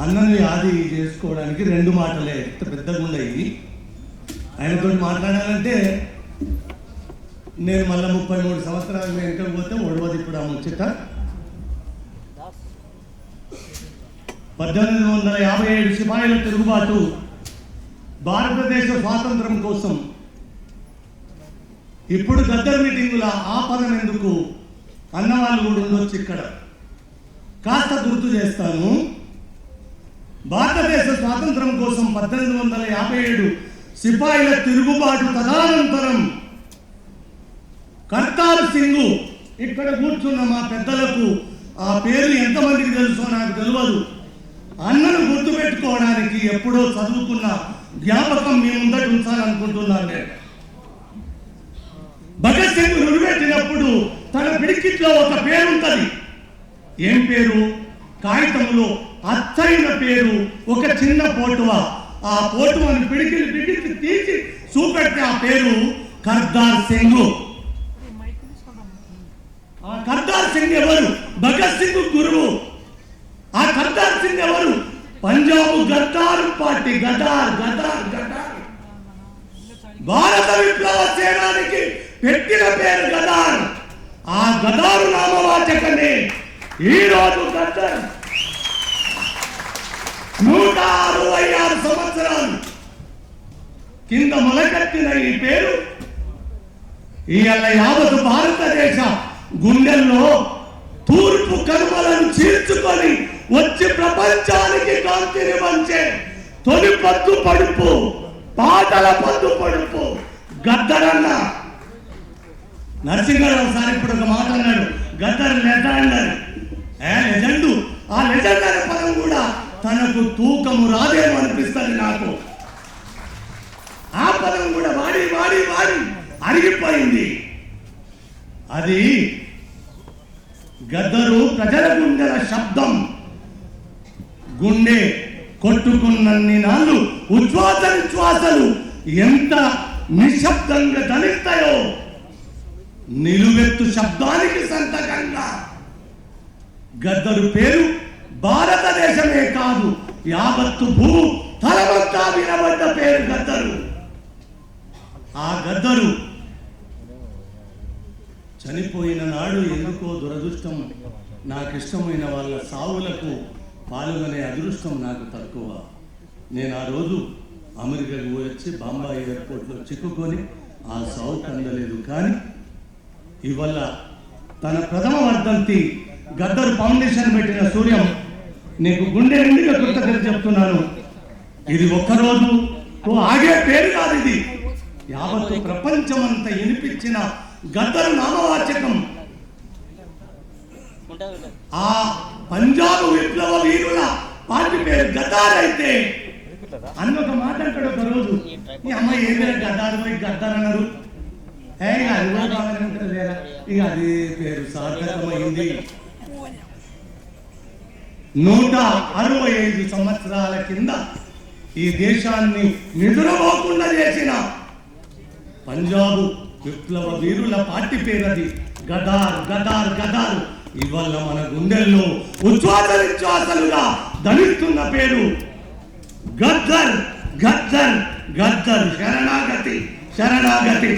అన్నని ఆది చేసుకోవడానికి రెండు మాటలే. పెద్దగా ఉన్నాయి. ఆయనతో మాట్లాడాలంటే నేను మళ్ళీ ముప్పై మూడు సంవత్సరాలు వెనక పోతే ఒడవది ఇప్పుడు ఆ ముచ్చట. పద్దెనిమిది వందల యాభై ఏడు సిపాయిల తిరుగుబాటు భారతదేశ స్వాతంత్రం కోసం. ఇప్పుడు గద్దర్ మీటింగుల ఆపదం ఎందుకు? అన్నవాళ్ళు కూడా ఉండొచ్చు ఇక్కడ. కాస్త గుర్తు చేస్తాను. భారతదేశ స్వాతంత్రం కోసం పద్దెనిమిది వందల యాభై ఏడు సిపాయిల తిరుగుబాటు తదనంతరం కర్తార్ సింగ్ ఇక్కడ కూర్చున్న మా పెద్దలకు ఆ పేరు ఎంతమందికి తెలుసో నాకు తెలియదు అన్నను గుర్తుపెట్టుకోవడానికి ఎప్పుడో చదువుకున్న జ్ఞాపకం మీ ముందట ఉంచాలనుకుంటున్నాను నేను. భగత్ సింగ్ నిలబెట్టినప్పుడు తన పిడికిట్లో ఒక పేరు ఉంటుంది ఏం పేరు? కాగితంలో అచ్చైన పేరు ఒక చిన్న పోటువ. ఆ పోటువని పిడికిలి పిడికి తీసి చూపెడితే ఆ పేరు కర్దార్ సింగ్. ఆ కర్దార్ సింగ్ ఎవరు? భగత్ సింగ్ గురువు. ఆ కర్దార్ సింగ్ ఎవరు? పంజాబ్ గద్దార్ పార్టీ. గదార్ గదార్ గదార్ భారత విప్లవ సేనానికి పెట్టిన పేరు గదార్ ఆ గదారు నామవాచకనే ఈ రోజు గద్దర్. నూట అరవై ఆరు సంవత్సరాలు కింద మొలకెత్తిన ఈ పేరు ఇవాళ యావత్ భారతదేశ గుండెల్లో తూర్పు కనుమలను చీల్చుకొని వచ్చి ప్రపంచానికి కాంతిని మంచే తొలి పద్దు పడుపు పాటల పద్దు పడుపు గద్దరన్న. నరసింహారావు సార్ ఇప్పుడు ఒక మాట అన్నాడు గద్దర్ లెజెండ్ ఏ లెజెండు? ఆ లెజెండ్ అనే పదం కూడా తనకు తూకము రాదేమో అనిపిస్తుంది నాకు. ఆ పదం కూడా వాడి వాడి వాడి అరిగిపోయింది. అది గద్దరు ప్రజల గుండెల శబ్దం. గుండె కొట్టుకున్నన్ని నాళ్ళు ఉచ్ఛ్వాస నిశ్వాసలు ఎంత నిశ్శబ్దంగా ధనిస్తాయో. నిలువెత్తు శబ్దానికి సంతకంగా. గద్దరు పేరు భారతదేశమే కాదు యావత్తు భూ తలవంతా వినబడ్డ పేరు గద్దరు. ఆ గద్దరు చనిపోయిన నాడు ఎందుకో దురదృష్టం నాకు ఇష్టమైన వాళ్ళ సావులకు పాల్గొనే అదృష్టం నాకు తక్కువ. నేను ఆ రోజు అమెరికాకు వచ్చి బాంబాయి ఎయిర్పోర్ట్లో చిక్కుకొని ఆ సావు కందలేదు కానీ ఇవల్ల తన ప్రథమ వర్ధంతి గద్దరు ఫౌండేషన్ పెట్టిన సూర్యం నీకు గుండె నిండుగా కృతజ్ఞత చెప్తున్నాను. ఇది ఒక్కరోజు ఓ ఆగే పేరు కాదు ఇది. యావత్ ప్రపంచం అంతా వినిపించిన గద్దరు నామవాచకం. ఆ పంజాబ్ విప్లవ వీరుల పార్టీ పేరు గద్దార్ అయితే అన్న ఒక మాట అంటాడు ఒక రోజు. ఈ అమ్మాయి ఏదైనా గద్దారు పోయి గద్దార్ అన్నారు. ఏ ఇక అది కూడా లేరా? ఇక అది పేరు సార్థకమైంది. నూట అరవై ఐదు సంవత్సరాల కింద ఈ దేశాన్ని నిద్రపోకుండా చేసిన పంజాబ్ విప్లవ వీరుల పార్టీ పేరది గదార్ గదార్ గదార్. ఇవాళ మన గుండెల్లో ఉచ్ఛ్వాస నిశ్వాసలుగా ధనిస్తున్న పేరు గద్దర్ గద్దర్ గద్దర్ శరణాగతి శరణాగతి.